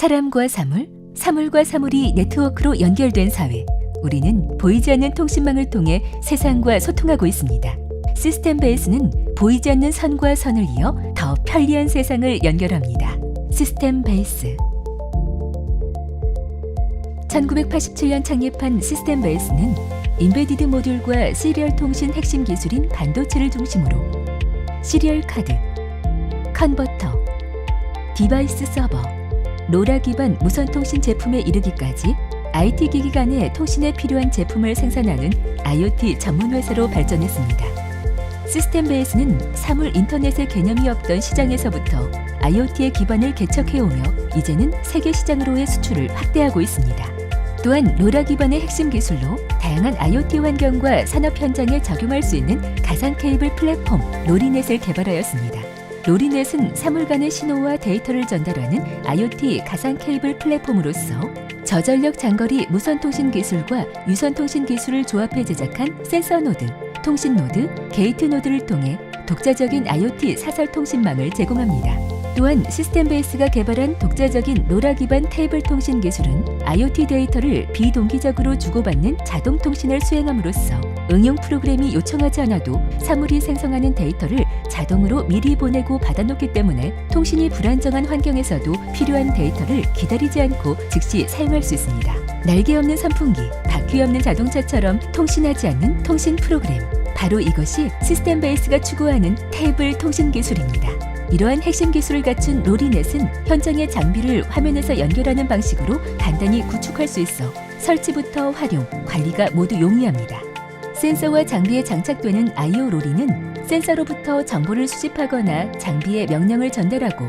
사람과 사물, 사물과 사물이 네트워크로 연결된 사회. 우리는 보이지 않는 통신망을 통해 세상과 소통하고 있습니다. 시스템 베이스는 보이지 않는 선과 선을 이어 더 편리한 세상을 연결합니다. 시스템 베이스. 1987년 창립한 시스템 베이스는 인베디드 모듈과 시리얼 통신 핵심 기술인 반도체를 중심으로 시리얼 카드, 컨버터, 디바이스 서버, 로라 기반 무선 통신 제품에 이르기까지 IT 기기 간의 통신에 필요한 제품을 생산하는 IoT 전문 회사로 발전했습니다. 시스템 베이스는 사물 인터넷의 개념이 없던 시장에서부터 IoT의 기반을 개척해오며 이제는 세계 시장으로의 수출을 확대하고 있습니다. 또한 로라 기반의 핵심 기술로 다양한 IoT 환경과 산업 현장에 적용할 수 있는 가상 케이블 플랫폼 로리넷을 개발하였습니다. 로리넷은 사물 간의 신호와 데이터를 전달하는 IoT 가상 케이블 플랫폼으로서 저전력 장거리 무선 통신 기술과 유선 통신 기술을 조합해 제작한 센서 노드, 통신 노드, 게이트 노드를 통해 독자적인 IoT 사설 통신망을 제공합니다. 또한 시스템 베이스가 개발한 독자적인 로라 기반 테이블 통신 기술은 IoT 데이터를 비동기적으로 주고받는 자동 통신을 수행함으로써 응용 프로그램이 요청하지 않아도 사물이 생성하는 데이터를 자동으로 미리 보내고 받아놓기 때문에 통신이 불안정한 환경에서도 필요한 데이터를 기다리지 않고 즉시 사용할 수 있습니다. 날개 없는 선풍기, 바퀴 없는 자동차처럼 통신하지 않는 통신 프로그램. 바로 이것이 시스템 베이스가 추구하는 테이블 통신 기술입니다. 이러한 핵심 기술을 갖춘 로리넷은 현장의 장비를 화면에서 연결하는 방식으로 간단히 구축할 수 있어 설치부터 활용, 관리가 모두 용이합니다. 센서와 장비에 장착되는 IO 로리는 센서로부터 정보를 수집하거나 장비에 명령을 전달하고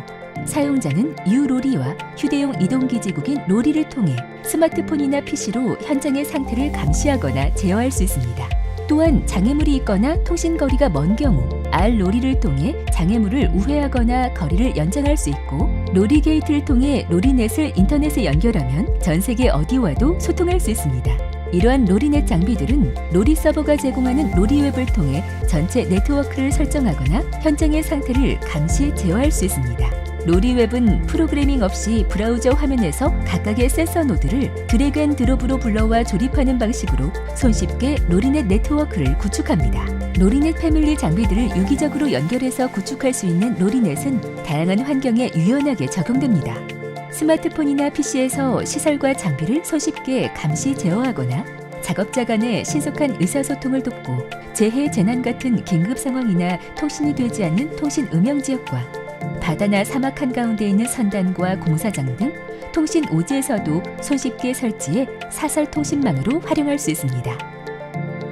사용자는 유로리와 휴대용 이동기지국인 로리를 통해 스마트폰이나 PC로 현장의 상태를 감시하거나 제어할 수 있습니다. 또한 장애물이 있거나 통신 거리가 먼 경우 R 로리를 통해 장애물을 우회하거나 거리를 연장할 수 있고 로리 게이트를 통해 로리넷을 인터넷에 연결하면 전 세계 어디와도 소통할 수 있습니다. 이러한 로리넷 장비들은 로리 서버가 제공하는 로리웹을 통해 전체 네트워크를 설정하거나 현장의 상태를 감시 제어할 수 있습니다. 로리웹은 프로그래밍 없이 브라우저 화면에서 각각의 센서 노드를 드래그 앤 드롭으로 불러와 조립하는 방식으로 손쉽게 로리넷 네트워크를 구축합니다. 로리넷 패밀리 장비들을 유기적으로 연결해서 구축할 수 있는 로리넷은 다양한 환경에 유연하게 적용됩니다. 스마트폰이나 PC에서 시설과 장비를 손쉽게 감시 제어하거나 작업자 간의 신속한 의사소통을 돕고 재해 재난 같은 긴급 상황이나 통신이 되지 않는 통신 음영 지역과 바다나 사막 한가운데 있는 선단과 공사장 등 통신 오지에서도 손쉽게 설치해 사설 통신망으로 활용할 수 있습니다.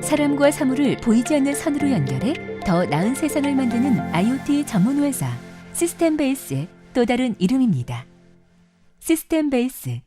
사람과 사물을 보이지 않는 선으로 연결해 더 나은 세상을 만드는 IoT 전문 회사 시스템 베이스의 또 다른 이름입니다. 시스템 베이스